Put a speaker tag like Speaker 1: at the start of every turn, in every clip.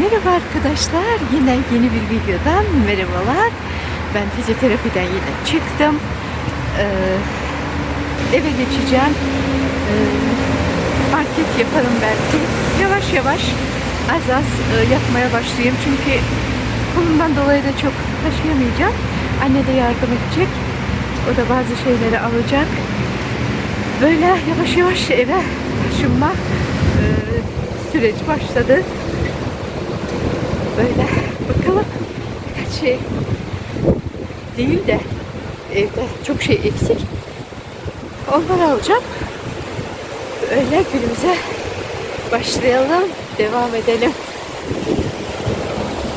Speaker 1: Merhaba arkadaşlar. Yine yeni bir videodan merhabalar. Ben fizyoterapiden yine çıktım. Ee, eve geçeceğim. Ee, market yaparım belki. Yavaş yavaş az az e, yapmaya başlayayım. Çünkü kolumdan dolayı da çok taşıyamayacağım. Anne de yardım edecek. O da bazı şeyleri alacak. Böyle yavaş yavaş eve taşınma e, süreci başladı. Böyle bakalım birkaç şey değil de evde çok şey eksik. Onları alacağım. Öyle günümüze başlayalım. Devam edelim.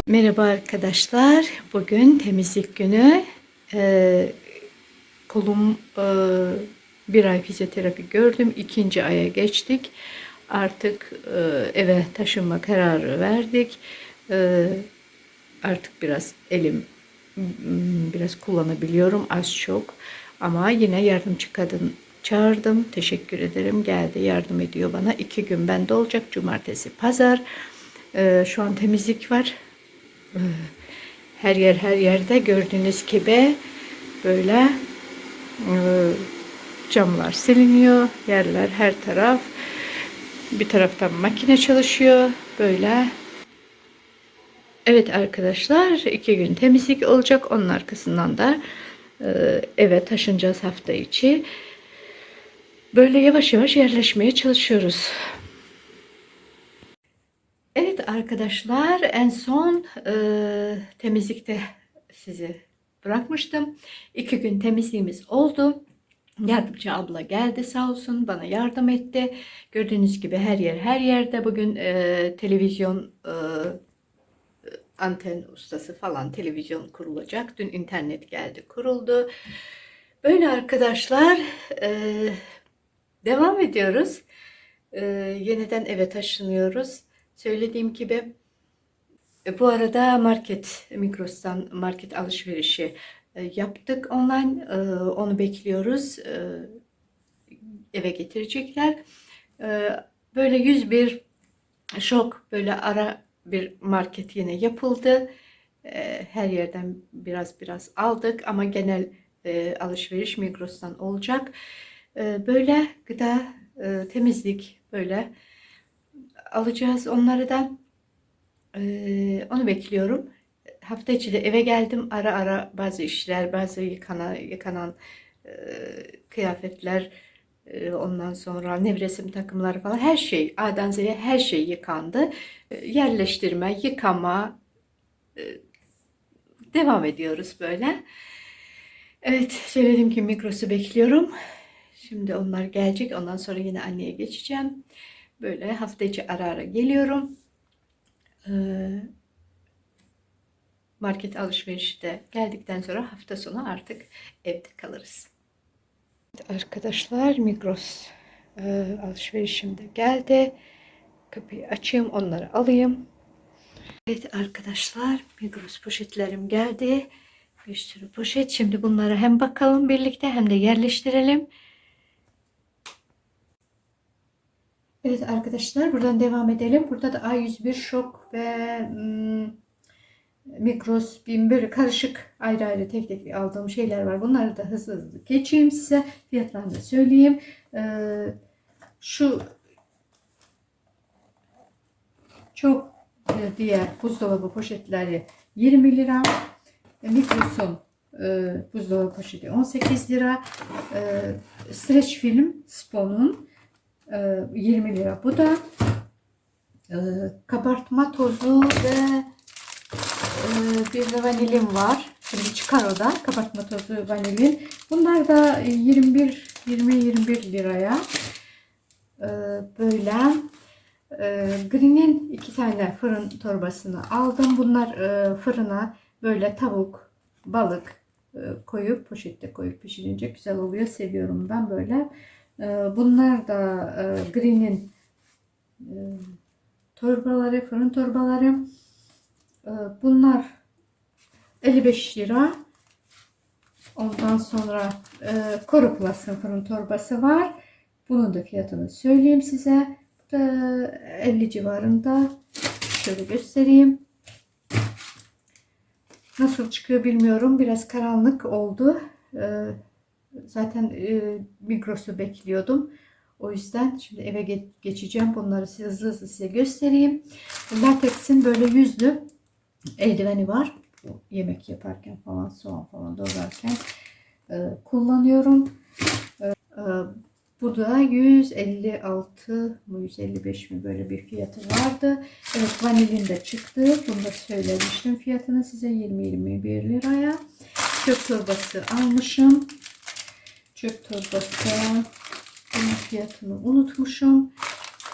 Speaker 1: Merhaba arkadaşlar. Bugün temizlik günü. Ee, kolum e, bir ay fizyoterapi gördüm. İkinci aya geçtik. Artık e, eve taşınma kararı verdik. E, artık biraz elim m, biraz kullanabiliyorum az çok. Ama yine yardımcı kadın çağırdım. Teşekkür ederim. Geldi yardım ediyor bana. İki gün bende olacak. Cumartesi, pazar. E, şu an temizlik var. E, her yer her yerde gördüğünüz gibi böyle e, camlar siliniyor. Yerler her taraf. Bir taraftan makine çalışıyor. Böyle. Evet arkadaşlar iki gün temizlik olacak. Onun arkasından da e, eve taşınacağız hafta içi. Böyle yavaş yavaş yerleşmeye çalışıyoruz. Evet arkadaşlar en son e, temizlikte sizi bırakmıştım. İki gün temizliğimiz oldu. Yardımcı abla geldi sağ olsun bana yardım etti. Gördüğünüz gibi her yer her yerde bugün e, televizyon e, anten ustası falan televizyon kurulacak. Dün internet geldi kuruldu. Böyle arkadaşlar e, devam ediyoruz. E, yeniden eve taşınıyoruz. Söylediğim gibi e, bu arada market Migros'tan market alışverişi e, yaptık online. E, onu bekliyoruz. Eve getirecekler. E, böyle 101 şok böyle ara bir market yine yapıldı. E, her yerden biraz biraz aldık ama genel e, alışveriş Migros'tan olacak. E, böyle gıda, e, temizlik böyle alacağız onları da. E, onu bekliyorum. Hafta içi de eve geldim. Ara ara bazı işler, bazı yıkanan, yıkanan e, kıyafetler, ondan sonra nevresim takımları falan her şey A'dan Z'ye her şey yıkandı. E, yerleştirme, yıkama e, devam ediyoruz böyle. Evet söyledim ki mikrosu bekliyorum. Şimdi onlar gelecek. Ondan sonra yine anneye geçeceğim. Böyle hafta içi ara ara geliyorum. Ee, market alışverişi de geldikten sonra hafta sonu artık evde kalırız. Arkadaşlar Migros e, alışverişim geldi. Kapıyı açayım onları alayım. Evet arkadaşlar Migros poşetlerim geldi. Bir sürü poşet. Şimdi bunlara hem bakalım birlikte hem de yerleştirelim. Evet arkadaşlar buradan devam edelim. Burada da A101 şok ve hmm, Migros, BİM böyle karışık ayrı ayrı tek tek aldığım şeyler var. Bunları da hızlı hızlı geçeyim size. Fiyatlarını da söyleyeyim. Ee, şu çok e, diğer buzdolabı poşetleri 20 lira. E, Migros'un e, buzdolabı poşeti 18 lira. E, streç film Spon'un e, 20 lira. Bu da e, kabartma tozu ve bir de vanilin var. Şimdi çıkar o da. Kabartma tozu vanilin. Bunlar da 21 20-21 liraya. Ee, böyle e, Green'in iki tane fırın torbasını aldım. Bunlar e, fırına böyle tavuk, balık e, koyup poşette koyup pişirince güzel oluyor. Seviyorum ben böyle. Bunlar da Green'in torbaları, fırın torbaları. Ee, bunlar 55 lira. Ondan sonra e, Koro fırın torbası var. Bunun da fiyatını söyleyeyim size. Bu da 50 civarında. Şöyle göstereyim. Nasıl çıkıyor bilmiyorum. Biraz karanlık oldu. Ee, zaten e, Migros'u bekliyordum. O yüzden şimdi eve ge- geçeceğim. Bunları hızlı hızlı size göstereyim. Latex'in böyle yüzlü eldiveni var. Yemek yaparken falan soğan falan doğrarken e, kullanıyorum. E, e, bu da 156 mı 155 mi böyle bir fiyatı vardı. Evet vanilin de çıktı. Bunu da söylemiştim fiyatını size 20-21 liraya. Çöp torbası almışım. Çöp torbası bunun fiyatını unutmuşum.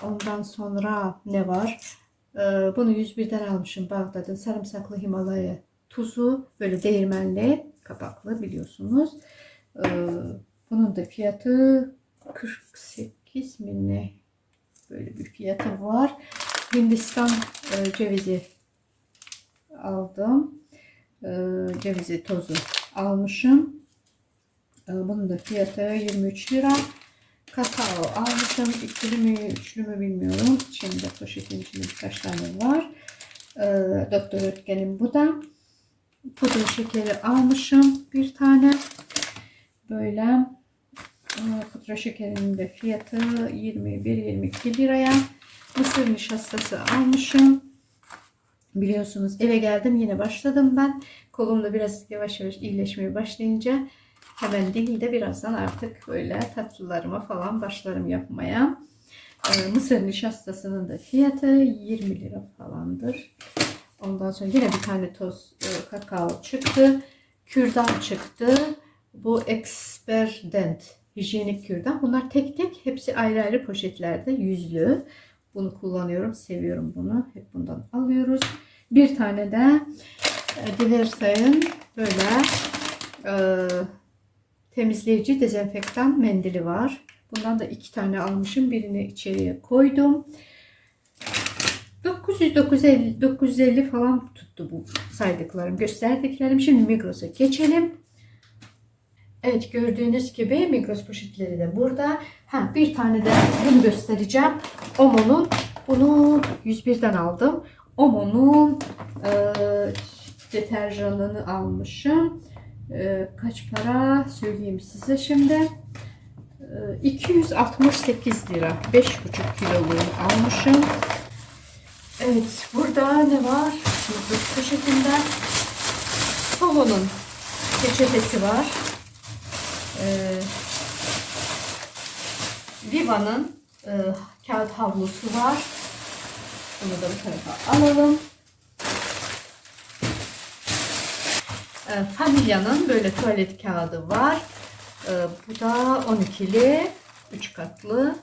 Speaker 1: Ondan sonra ne var? Ee, bunu 101'den almışım Bağdat'ın sarımsaklı Himalaya tuzu. Böyle değirmenli kapaklı biliyorsunuz. Ee, bunun da fiyatı 48 mi ne? Böyle bir fiyatı var. Hindistan e, cevizi aldım. E, cevizi tozu almışım. Bunun da fiyatı 23 lira. Kakao almışım. İkili mi, üçlü mü bilmiyorum. Şimdi poşetin içinde birkaç tane var. E, Doktor Ötken'in bu da. Pudra şekeri almışım bir tane. Böyle e, pudra şekerinin de fiyatı 21-22 liraya. Mısır nişastası almışım. Biliyorsunuz eve geldim yine başladım ben. Kolumda biraz yavaş yavaş iyileşmeye başlayınca hemen değil de birazdan artık böyle tatlılarıma falan başlarım yapmaya. Ee, mısır nişastasının da fiyatı 20 lira falandır. Ondan sonra yine bir tane toz e, kakao çıktı. Kürdan çıktı. Bu Experdent hijyenik kürdan. Bunlar tek tek hepsi ayrı ayrı poşetlerde yüzlü. Bunu kullanıyorum. Seviyorum bunu. Hep bundan alıyoruz. Bir tane de e, Diversay'ın böyle e, temizleyici dezenfektan mendili var. Bundan da iki tane almışım. Birini içeriye koydum. 900 950 950 falan tuttu bu saydıklarım, gösterdiklerim. Şimdi Migros'a geçelim. Evet gördüğünüz gibi Migros poşetleri de burada. Ha bir tane de bunu göstereceğim. Omo'nun bunu 101'den aldım. Omo'nun e, deterjanını almışım. E, kaç para söyleyeyim size şimdi. E, 268 lira. 5,5 kiloluğunu almışım. Evet burada ne var? Migros poşetinde Omo'nun peçetesi var. Ee, Viva'nın e, kağıt havlusu var. Bunu da bu tarafa alalım. Familya'nın böyle tuvalet kağıdı var. E, bu da 12'li, 3 katlı.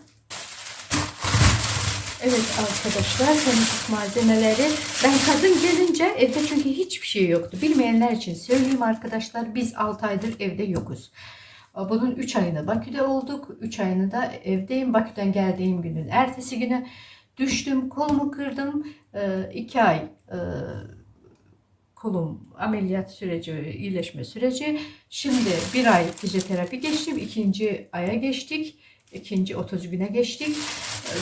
Speaker 1: Evet arkadaşlar temizlik malzemeleri. Ben kadın gelince evde çünkü hiçbir şey yoktu. Bilmeyenler için söyleyeyim arkadaşlar biz 6 aydır evde yokuz. Bunun 3 ayını Bakü'de olduk. 3 ayını da evdeyim. Bakü'den geldiğim günün ertesi günü düştüm. Kolumu kırdım. 2 ay e, kolum ameliyat süreci, iyileşme süreci. Şimdi bir ay fizyoterapi geçtim. ikinci aya geçtik. ikinci 30 güne geçtik.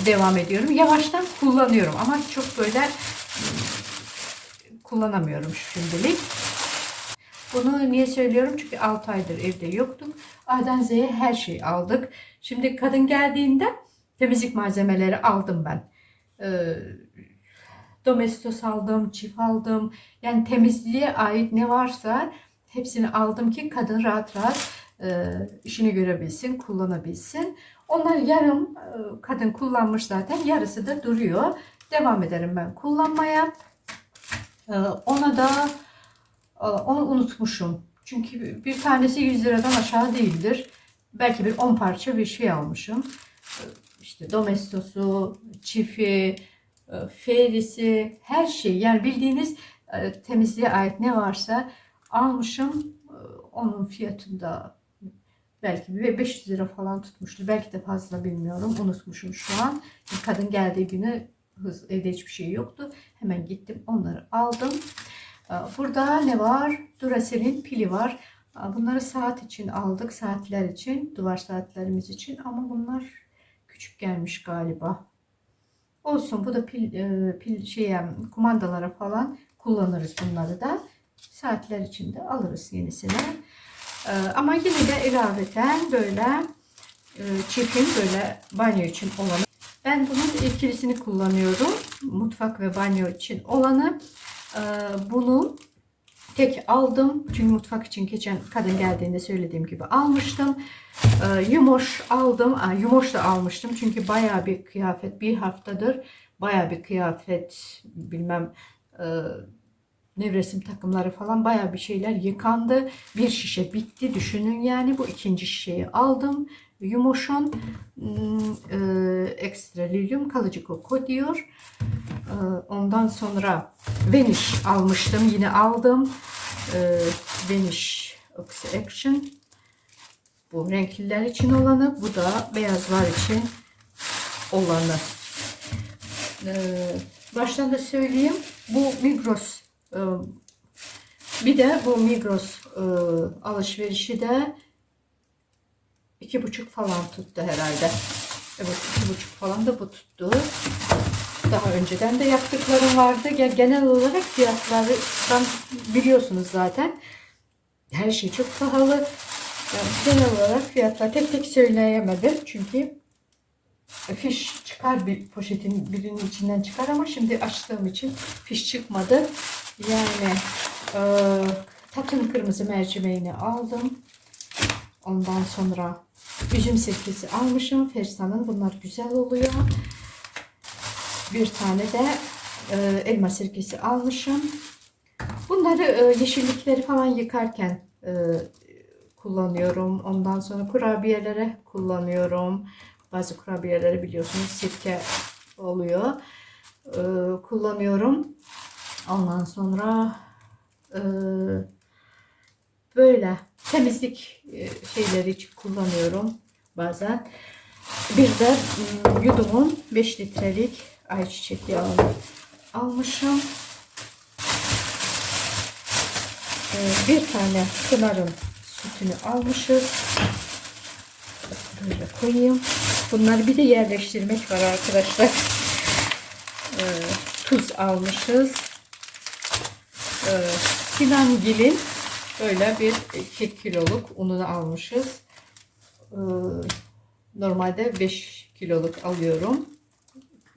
Speaker 1: Devam ediyorum. Yavaştan kullanıyorum ama çok böyle e, kullanamıyorum şimdilik. Bunu niye söylüyorum? Çünkü 6 aydır evde yoktum. A'dan Z'ye her şeyi aldık. Şimdi kadın geldiğinde temizlik malzemeleri aldım ben. Ee, domestos aldım, çift aldım. Yani temizliğe ait ne varsa hepsini aldım ki kadın rahat rahat e, işini görebilsin, kullanabilsin. Onlar yarım e, kadın kullanmış zaten. Yarısı da duruyor. Devam ederim ben kullanmaya. Ee, ona da e, onu unutmuşum. Çünkü bir tanesi 100 liradan aşağı değildir. Belki bir 10 parça bir şey almışım. Ee, İşte domestosu, çifi, e, ferisi, her şey. Yani bildiğiniz e, temizliğe ait ne varsa almışım. Ee, Onun fiyatında belki bir 500 lira falan tutmuştu. Belki de fazla bilmiyorum. Unutmuşum şu an. Kadın geldiği günü hız, evde hiçbir şey yoktu. Hemen gittim onları aldım. Burada ne var? Duracell'in pili var. Bunları saat için aldık. Saatler için. Duvar saatlerimiz için. Ama bunlar küçük gelmiş galiba. Olsun bu da pil, e, pil şeye, kumandalara falan kullanırız bunları da. Saatler içinde alırız yenisini. E, ama yine de ilaveten böyle e, böyle banyo için olanı. Ben bunun ikilisini kullanıyorum. Mutfak ve banyo için olanı. E, bunu tek aldım. Çünkü mutfak için geçen kadın geldiğinde söylediğim gibi almıştım. E, yumoş aldım. Aa, yumoş da almıştım. Çünkü baya bir kıyafet bir haftadır baya bir kıyafet bilmem e, nevresim takımları falan baya bir şeyler yıkandı. Bir şişe bitti düşünün yani bu ikinci şişeyi aldım. Yumoş'un hmm, e, ekstra lilyum kalıcı koku diyor. E, ondan sonra Vanish almıştım. Yine aldım. E, Vanish Oxy Action. Bu renkliler için olanı. Bu da beyazlar için olanı. Ee, baştan da söyleyeyim. Bu Migros e, bir de bu Migros e, alışverişi de iki buçuk falan tuttu herhalde. Evet iki buçuk falan da bu tuttu. Daha önceden de yaptıklarım vardı. Genel olarak fiyatlardan biliyorsunuz zaten. Her şey çok pahalı. Yani genel olarak fiyatlar tek tek söyleyemedim. Çünkü fiş çıkar bir poşetin birinin içinden çıkar ama şimdi açtığım için fiş çıkmadı. Yani e, takım kırmızı mercimeğini aldım. Ondan sonra üzüm sirkesi almışım. Fersa'nın bunlar güzel oluyor. Bir tane de e, elma sirkesi almışım. Bunları e, yeşillikleri falan yıkarken e, kullanıyorum. Ondan sonra kurabiyelere kullanıyorum. Bazı kurabiyeleri biliyorsunuz sirke oluyor. E, kullanıyorum. Ondan sonra e, böyle temizlik e, şeyleri için kullanıyorum bazen. Bir de mm, yudumun 5 litrelik ayçiçek yağını almışım. E, bir tane Pınar'ın sütünü almışız. Böyle koyayım. Bunları bir de yerleştirmek var arkadaşlar. E, tuz almışız. E, Sinangil'in böyle bir 2 kiloluk ununu almışız. E, normalde 5 kiloluk alıyorum.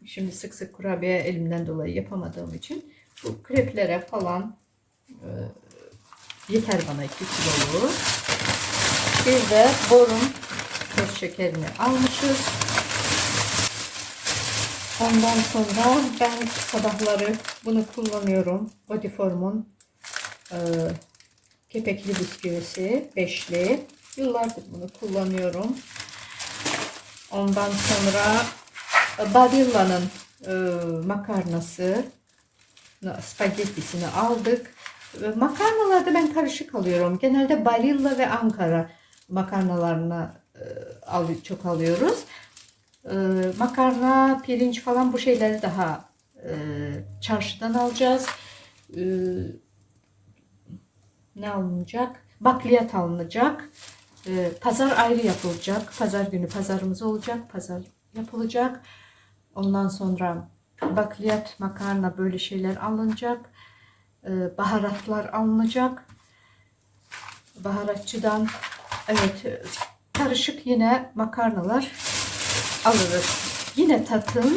Speaker 1: Şimdi sık sık kurabiye elimden dolayı yapamadığım için bu kreplere falan e, yeter bana 2 kilolu. Bir de borun toz şekerini almışız. Ondan sonra ben sabahları bunu kullanıyorum. Bodyform'un e, kepekli bisküvisi beşli. Yıllardır bunu kullanıyorum. Ondan sonra e, Barilla'nın e, makarnası spagettisini aldık. E, Makarnalarda ben karışık alıyorum. Genelde Barilla ve Ankara makarnalarını e, çok alıyoruz. E, makarna, pirinç falan bu şeyleri daha e, çarşıdan alacağız. E, ne alınacak? Bakliyat alınacak. E, pazar ayrı yapılacak. Pazar günü pazarımız olacak. Pazar yapılacak. Ondan sonra bakliyat, makarna böyle şeyler alınacak. E, baharatlar alınacak. Baharatçıdan evet karışık yine makarnalar alırız. Yine tatım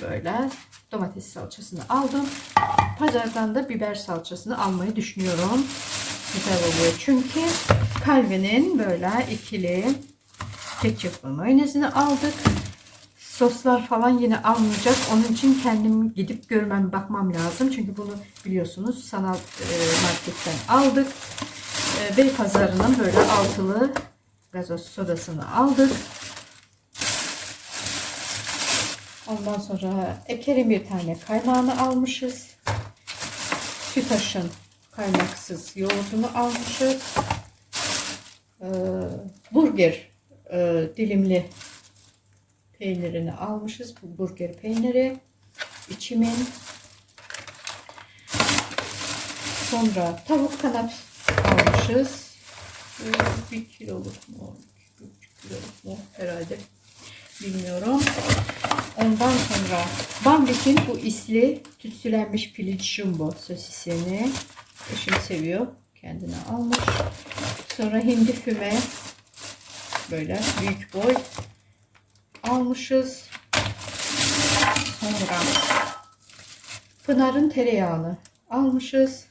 Speaker 1: böyle domates salçasını aldım. Pazardan da biber salçasını almayı düşünüyorum. Güzel oluyor çünkü Calvin'in böyle ikili ketçap mayonezini aldık. Soslar falan yine almayacak. Onun için kendim gidip görmem, bakmam lazım. Çünkü bunu biliyorsunuz sanal e, marketten aldık. E, Beypazarı'nın böyle altılı gazoz sodasını aldık. Ondan sonra Eker'in bir tane kaymağını almışız. Sütaş'ın kaymaksız yoğurdunu almışız. Ee, burger e, dilimli peynirini almışız. Bu burger peyniri. İçimin. Sonra tavuk kanat almışız. Ee, bir kiloluk mu? Bir kiloluk mu? Herhalde. Bilmiyorum. Ondan sonra Bambik'in bu isli tütsülenmiş pirinç jumbo sosisini eşim seviyor. Kendine almış. Sonra hindi füme böyle büyük boy almışız. Sonra Pınar'ın tereyağını almışız.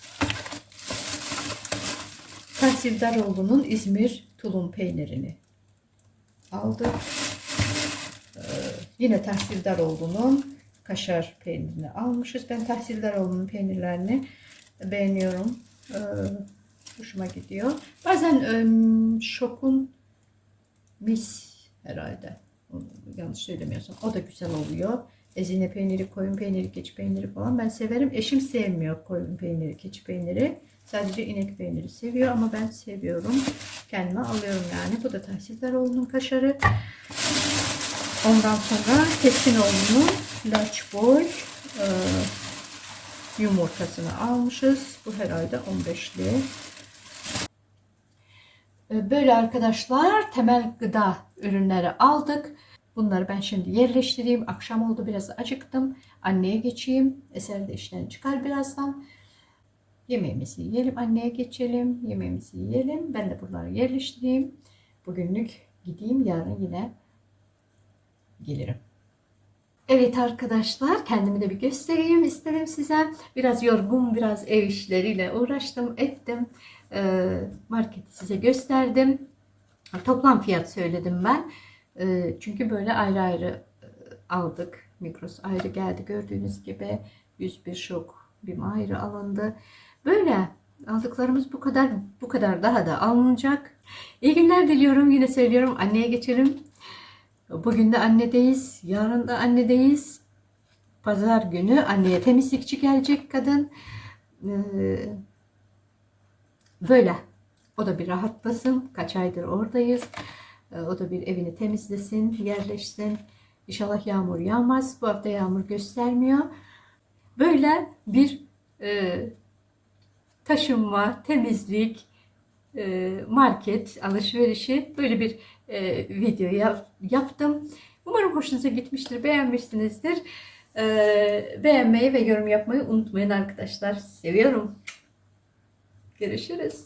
Speaker 1: Tahsildaroğlu'nun İzmir tulum peynirini aldık. Ee, yine Tahsildaroğlu'nun kaşar peynirini almışız. Ben Tahsildaroğlu'nun peynirlerini beğeniyorum. Ee, hoşuma gidiyor. Bazen şokun mis herhalde. Yanlış söylemiyorsam. O da güzel oluyor. Ezine peyniri, koyun peyniri, keçi peyniri falan ben severim. Eşim sevmiyor koyun peyniri, keçi peyniri. Sadece inek peyniri seviyor ama ben seviyorum. Kendime alıyorum yani. Bu da Tahsildaroğlu'nun kaşarı. Ondan sonra Kesinoğlu'nun large boy e, yumurtasını almışız. Bu herhalde 15'li. E, Böyle arkadaşlar temel gıda ürünleri aldık. Bunları ben şimdi yerleştireyim. Akşam oldu biraz acıktım. Anneye geçeyim. Eser de işten çıkar birazdan. Yemeğimizi yiyelim. Anneye geçelim. Yemeğimizi yiyelim. Ben de buraları yerleştireyim. Bugünlük gideyim. Yarın yine gelirim. Evet arkadaşlar kendimi de bir göstereyim istedim size. Biraz yorgun, biraz ev işleriyle uğraştım, ettim. Ee, marketi size gösterdim. Toplam fiyat söyledim ben. Ee, çünkü böyle ayrı ayrı e, aldık. Mikros ayrı geldi gördüğünüz gibi. 101 şok bir ayrı alındı. Böyle aldıklarımız bu kadar bu kadar daha da alınacak. İyi günler diliyorum. Yine söylüyorum anneye geçelim. Bugün de annedeyiz. Yarın da annedeyiz. Pazar günü anneye temizlikçi gelecek kadın. Ee, böyle. O da bir rahatlasın. Kaç aydır oradayız. Ee, O da bir evini temizlesin, yerleşsin. İnşallah yağmur yağmaz. Bu hafta yağmur göstermiyor. Böyle bir e, taşınma, temizlik, market alışverişi böyle bir e, video yap- yaptım. Umarım hoşunuza gitmiştir, beğenmişsinizdir. E, beğenmeyi ve yorum yapmayı unutmayın arkadaşlar. Seviyorum. Görüşürüz.